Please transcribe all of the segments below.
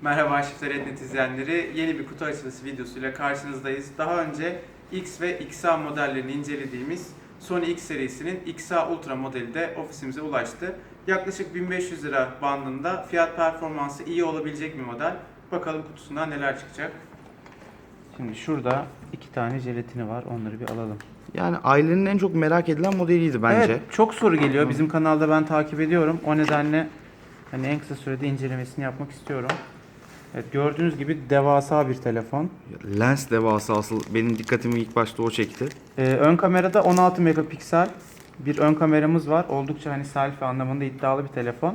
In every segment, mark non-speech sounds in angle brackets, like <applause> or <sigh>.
Merhaba Şifre Net izleyenleri. Yeni bir kutu açılışı videosuyla karşınızdayız. Daha önce X ve XA modellerini incelediğimiz Sony X serisinin XA Ultra modeli de ofisimize ulaştı. Yaklaşık 1500 lira bandında fiyat performansı iyi olabilecek bir model. Bakalım kutusundan neler çıkacak. Şimdi şurada iki tane jelatini var. Onları bir alalım. Yani ailenin en çok merak edilen modeliydi bence. Evet, çok soru geliyor. Bizim kanalda ben takip ediyorum. O nedenle hani en kısa sürede incelemesini yapmak istiyorum. Evet, gördüğünüz gibi devasa bir telefon. Lens devası asıl benim dikkatimi ilk başta o çekti. Ee, ön kamerada 16 megapiksel bir ön kameramız var. Oldukça hani selfie anlamında iddialı bir telefon.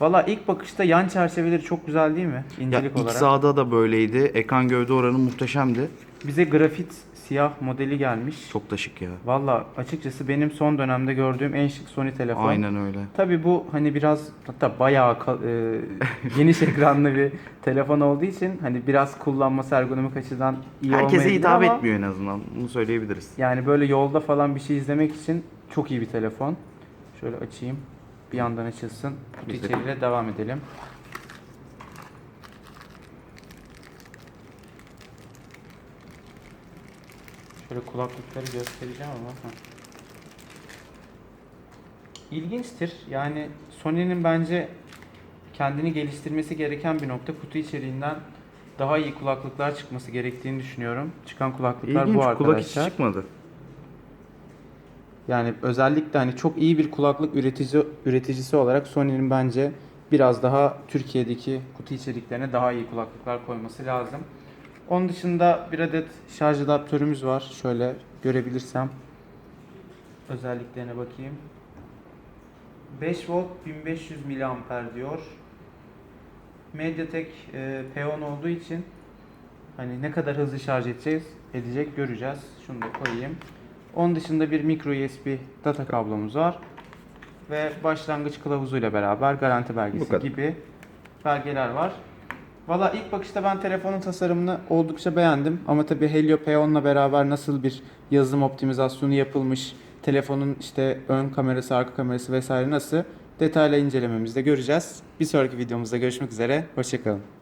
Valla ilk bakışta yan çerçeveleri çok güzel değil mi? Ya İncelik olarak. XA'da da böyleydi. Ekran gövde oranı muhteşemdi. Bize grafit siyah modeli gelmiş. Çok da şık ya. Valla açıkçası benim son dönemde gördüğüm en şık Sony telefon. Aynen öyle. Tabii bu hani biraz hatta bayağı e, geniş <laughs> ekranlı bir telefon olduğu için hani biraz kullanması ergonomik açıdan iyi Herkese hitap ama etmiyor en azından. Bunu söyleyebiliriz. Yani böyle yolda falan bir şey izlemek için çok iyi bir telefon. Şöyle açayım. Bir yandan açılsın. De- içeriğiyle devam edelim. Şöyle kulaklıkları göstereceğim ama. heh. İlginçtir. Yani Sony'nin bence kendini geliştirmesi gereken bir nokta. Kutu içeriğinden daha iyi kulaklıklar çıkması gerektiğini düşünüyorum. Çıkan kulaklıklar İlginç bu kulak hiç arkadaşlar. çıkmadı. Yani özellikle hani çok iyi bir kulaklık üretici üreticisi olarak Sony'nin bence biraz daha Türkiye'deki kutu içeriklerine daha iyi kulaklıklar koyması lazım. Onun dışında bir adet şarj adaptörümüz var. Şöyle görebilirsem özelliklerine bakayım. 5 volt 1500 mAh diyor. MediaTek e, P10 olduğu için hani ne kadar hızlı şarj edeceğiz, edecek göreceğiz. Şunu da koyayım. Onun dışında bir micro USB data kablomuz var. Ve başlangıç kılavuzuyla beraber garanti belgesi gibi belgeler var. Valla ilk bakışta ben telefonun tasarımını oldukça beğendim. Ama tabii Helio P10'la beraber nasıl bir yazılım optimizasyonu yapılmış, telefonun işte ön kamerası, arka kamerası vesaire nasıl detaylı incelememizde göreceğiz. Bir sonraki videomuzda görüşmek üzere. Hoşçakalın.